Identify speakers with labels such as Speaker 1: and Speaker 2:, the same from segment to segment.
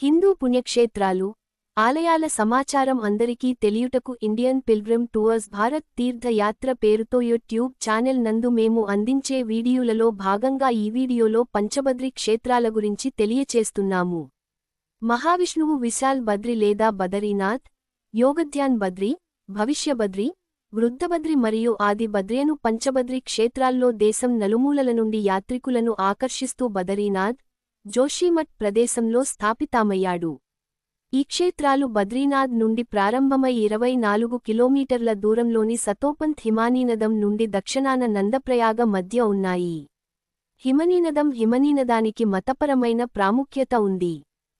Speaker 1: హిందూ పుణ్యక్షేత్రాలు ఆలయాల సమాచారం అందరికీ తెలియుటకు Indian pilgrim tours Bharat Tirthayatra పేరుతో యూట్యూబ్ ఛానెల్ నందు మేము అందించే వీడియోలలో భాగంగా ఈ వీడియోలో పంచబద్రి క్షేత్రాల గురించి తెలియచేస్తున్నాము. మహావిష్ణువు విశాల్ బద్రి లేదా బదరీనాథ్ యోగధ్యాన్ బద్రి భవిష్యబద్రి వృద్ధబద్రి మరియు ఆది బద్రియను పంచబద్రి క్షేత్రాల్లో దేశం నలుమూలల నుండి యాత్రికులను ఆకర్షిస్తూ బదరీనాథ్ జోషీమఠ్ ప్రదేశంలో స్థాపితామయ్యాడు. ఈ క్షేత్రాలు బద్రీనాథ్ నుండి ప్రారంభమై ఇరవై నాలుగు కిలోమీటర్ల దూరంలోని సతోపంత్ హిమానీనదం నుండి దక్షిణాన నందప్రయాగ మధ్య ఉన్నాయి. హిమనీనదం హిమనీనదానికి మతపరమైన ప్రాముఖ్యత ఉంది.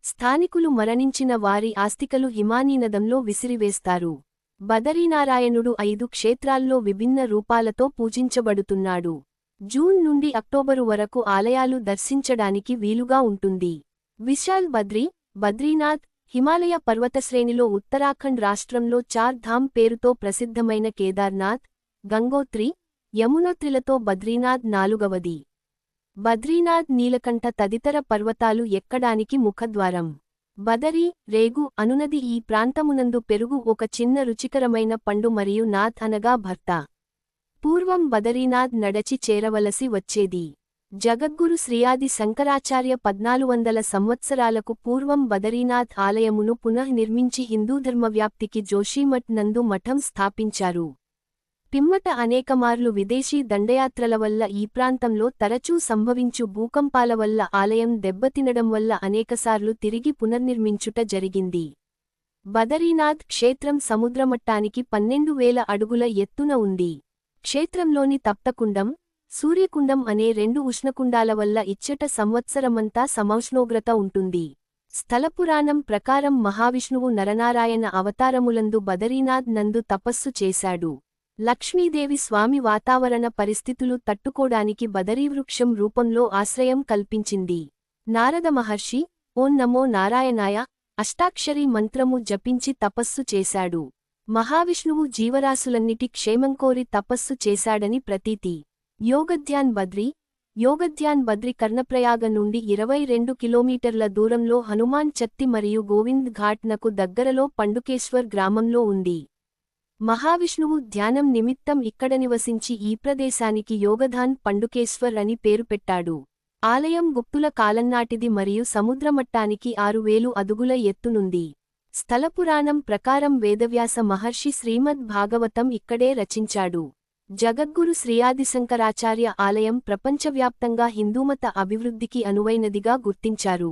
Speaker 1: స్థానికులు మరణించిన వారి ఆస్తికలు హిమానీనదంలో విసిరివేస్తారు. బదరీనారాయణుడు ఐదు క్షేత్రాల్లో విభిన్న రూపాలతో పూజించబడుతున్నాడు. జూన్ నుండి అక్టోబరు వరకు ఆలయాలు దర్శించడానికి వీలుగా ఉంటుంది. విశాల్ బద్రి బద్రీనాథ్ హిమాలయ పర్వతశ్రేణిలో ఉత్తరాఖండ్ రాష్ట్రంలో చార్ ధామ్ పేరుతో ప్రసిద్ధమైన కేదార్నాథ్ గంగోత్రి యమునోత్రిలతో బద్రీనాథ్ నాలుగవది. బద్రీనాథ్ నీలకంఠ తదితర పర్వతాలు ఎక్కడానికి ముఖద్వారం. బదరి రేగు అనునది ఈ ప్రాంతమునందు పెరుగు ఒక చిన్న రుచికరమైన పండు మరియు నాథ్ అనగా భర్త. పూర్వం బదరీనాథ్ నడచి చేరవలసి వచ్చేది. జగద్గురు శ్రీయాది శంకరాచార్య పద్నాలుగు వందల సంవత్సరాలకు పూర్వం బదరీనాథ్ ఆలయమును పునఃనిర్మించి హిందూధర్మవ్యాప్తికి జోషీమఠ్ నందు మఠం స్థాపించారు. పిమ్మట అనేకమార్లు విదేశీ దండయాత్రల వల్ల ఈ ప్రాంతంలో తరచూ సంభవించు భూకంపాల వల్ల ఆలయం దెబ్బతినడం వల్ల అనేకసార్లు తిరిగి పునర్నిర్మించుట జరిగింది. బదరీనాథ్ క్షేత్రం సముద్రమట్టానికి పన్నెండు వేల అడుగుల ఎత్తున ఉంది. క్షేత్రంలోని తప్తకుండం సూర్యకుండం అనే రెండు ఉష్ణకుండాల వల్ల ఇచ్చట సంవత్సరమంతా సమౌష్ణోగ్రత ఉంటుంది. స్థలపురాణం ప్రకారం మహావిష్ణువు నరనారాయణ అవతారములందు బదరీనాథ్ నందు తపస్సు చేశాడు. లక్ష్మీదేవి స్వామి వాతావరణ పరిస్థితులు తట్టుకోడానికి బదరీవృక్షం రూపంలో ఆశ్రయం కల్పించింది. నారద మహర్షి ఓం నమో నారాయణాయ అష్టాక్షరీ మంత్రము జపించి తపస్సు చేశాడు. మహావిష్ణువు జీవరాశులన్నిటి క్షేమంకోరి తపస్సు చేశాడని ప్రతీతి. యోగధ్యాన్ బద్రి యోగధ్యాన్ బద్రి కర్ణప్రయాగ నుండి ఇరవై రెండు కిలోమీటర్ల దూరంలో హనుమాన్ చత్తి మరియు గోవింద్ ఘాట్ నకు దగ్గరలో పండుకేశ్వర్ గ్రామంలో ఉంది. మహావిష్ణువు ధ్యానం నిమిత్తం ఇక్కడ నివసించి ఈ ప్రదేశానికి యోగధాన్ పండుకేశ్వర్ అని పేరు పెట్టాడు. ఆలయం గుప్తుల కాలన్నాటిది మరియు సముద్రమట్టానికి ఆరు వేలు అదుగుల ఎత్తునుంది. స్థలపురాణం ప్రకారం వేదవ్యాస మహర్షి శ్రీమద్ భాగవతం ఇక్కడే రచించాడు. జగద్గురు శ్రీయాదిశంకరాచార్య ఆలయం ప్రపంచవ్యాప్తంగా హిందూమత అభివృద్ధికి అనువైనదిగా గుర్తించారు.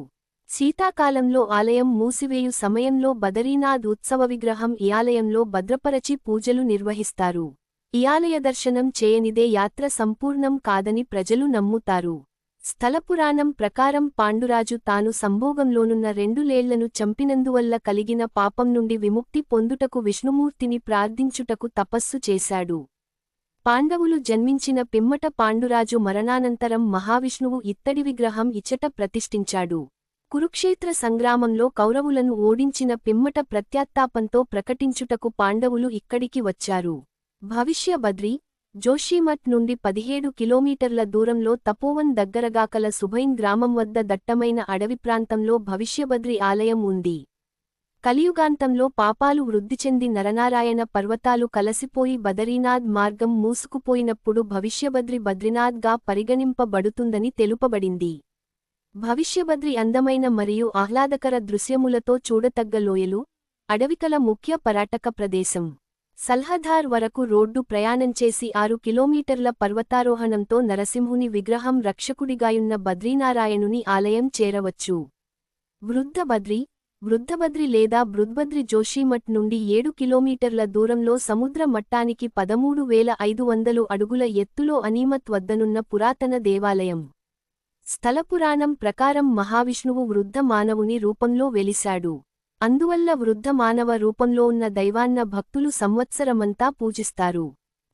Speaker 1: శీతాకాలంలో ఆలయం మూసివేయు సమయంలో బదరీనాథ్ ఉత్సవ విగ్రహం ఈ ఆలయంలో భద్రపరచి పూజలు నిర్వహిస్తారు. ఈ ఆలయ దర్శనం చేయనిదే యాత్ర సంపూర్ణం కాదని ప్రజలు నమ్ముతారు. స్థలపురాణం ప్రకారం పాండురాజు తాను సంభోగంలోనున్న రెండులేళ్ళను చంపినందువల్ల కలిగిన పాపం నుండి విముక్తి పొందుటకు విష్ణుమూర్తిని ప్రార్థించుటకు తపస్సు చేశాడు. పాండవులు జన్మించిన పిమ్మట పాండురాజు మరణానంతరం మహావిష్ణువు ఇత్తడి విగ్రహం ఇచ్చట ప్రతిష్ఠించాడు. కురుక్షేత్ర సంగ్రామంలో కౌరవులను ఓడించిన పిమ్మట ప్రత్యాత్తాపంతో ప్రకటించుటకు పాండవులు ఇక్కడికి వచ్చారు. భవిష్య బద్రి జోషీమఠ్ నుండి పదిహేడు కిలోమీటర్ల దూరంలో తపోవన్ దగ్గరగా కల సుభైన్ గ్రామం వద్ద దట్టమైన అడవి ప్రాంతంలో భవిష్యబద్రి ఆలయం ఉంది. కలియుగాంతంలో పాపాలు వృద్ధి చెంది నరనారాయణ పర్వతాలు కలసిపోయి బదరీనాథ్ మార్గం మూసుకుపోయినప్పుడు భవిష్యబద్రి బద్రీనాథ్గా పరిగణింపబడుతుందని తెలుపబడింది. భవిష్యబద్రి అందమైన మరియు ఆహ్లాదకర దృశ్యములతో చూడతగ్గ లోయలు అడవికల ముఖ్య పర్యాటక ప్రదేశం. సల్హధార్ వరకు రోడ్డు ప్రయాణం చేసి ఆరు కిలోమీటర్ల పర్వతారోహణంతో నరసింహుని విగ్రహం రక్షకుడిగాయున్న బద్రీనారాయణుని ఆలయం చేరవచ్చు. వృద్ధబద్రి వృద్ధబద్రి లేదా బృద్బద్రి జోషీమఠ్ నుండి ఏడు కిలోమీటర్ల దూరంలో సముద్ర మట్టానికి పదమూడు వేల ఐదు వందలు అడుగుల ఎత్తులో అనీమత్ వద్దనున్న పురాతన దేవాలయం. స్థలపురాణం ప్రకారం మహావిష్ణువు వృద్ధ మానవుని రూపంలో వెలిశాడు. అందువల్ల వృద్ధ మానవ రూపంలో ఉన్న దైవాన్న భక్తులు సంవత్సరమంతా పూజిస్తారు.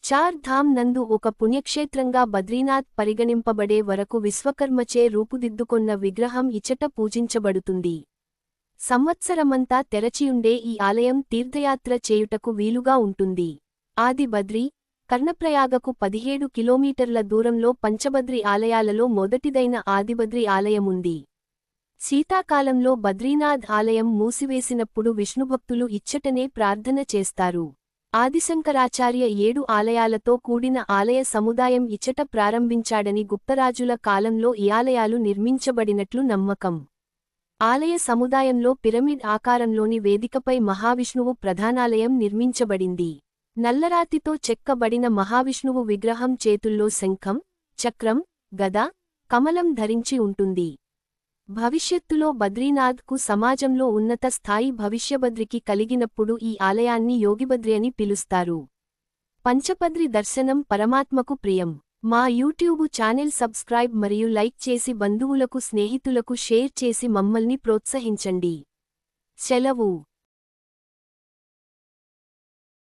Speaker 1: చార్ ధామ్ నందు ఒక పుణ్యక్షేత్రంగా బద్రీనాథ్ పరిగణింపబడే వరకు విశ్వకర్మచే రూపుదిద్దుకొన్న విగ్రహం ఇచట పూజించబడుతుంది. సంవత్సరమంతా తెరచియుండే ఈ ఆలయం తీర్థయాత్ర చేయుటకు వీలుగా ఉంటుంది. ఆది బద్రి కర్ణప్రయాగకు పదిహేడు కిలోమీటర్ల దూరంలో పంచబద్రి ఆలయాలలో మొదటిదైన ఆదిబద్రి ఆలయముంది. శీతాకాలంలో బద్రీనాథ్ ఆలయం మూసివేసినప్పుడు విష్ణుభక్తులు ఇచ్చటనే ప్రార్థన చేస్తారు. ఆదిశంకరాచార్య ఏడు ఆలయాలతో కూడిన ఆలయ సముదాయం ఇచ్చట ప్రారంభించాడని గుప్తరాజుల కాలంలో ఈ ఆలయాలు నిర్మించబడినట్లు నమ్మకం. ఆలయ సముదాయంలో పిరమిడ్ ఆకారంలోని వేదికపై మహావిష్ణువు ప్రధానాలయం నిర్మించబడింది. నల్లరాతితో చెక్కబడిన మహావిష్ణువు విగ్రహం చేతుల్లో శంఖం చక్రం గద కమలం ధరించి ఉంటుంది. భవిష్యత్తులో బద్రీనాథ్కు సమాజంలో ఉన్నత స్థాయి భవిష్యబద్రికి కలిగినప్పుడు ఈ ఆలయాన్ని యోగిబద్రి అని పిలుస్తారు. పంచపద్రి దర్శనం పరమాత్మకు ప్రియం. మా యూట్యూబు ఛానెల్ సబ్స్క్రైబ్ మరియు లైక్ చేసి బంధువులకు స్నేహితులకు షేర్ చేసి మమ్మల్ని ప్రోత్సహించండి. సెలవు.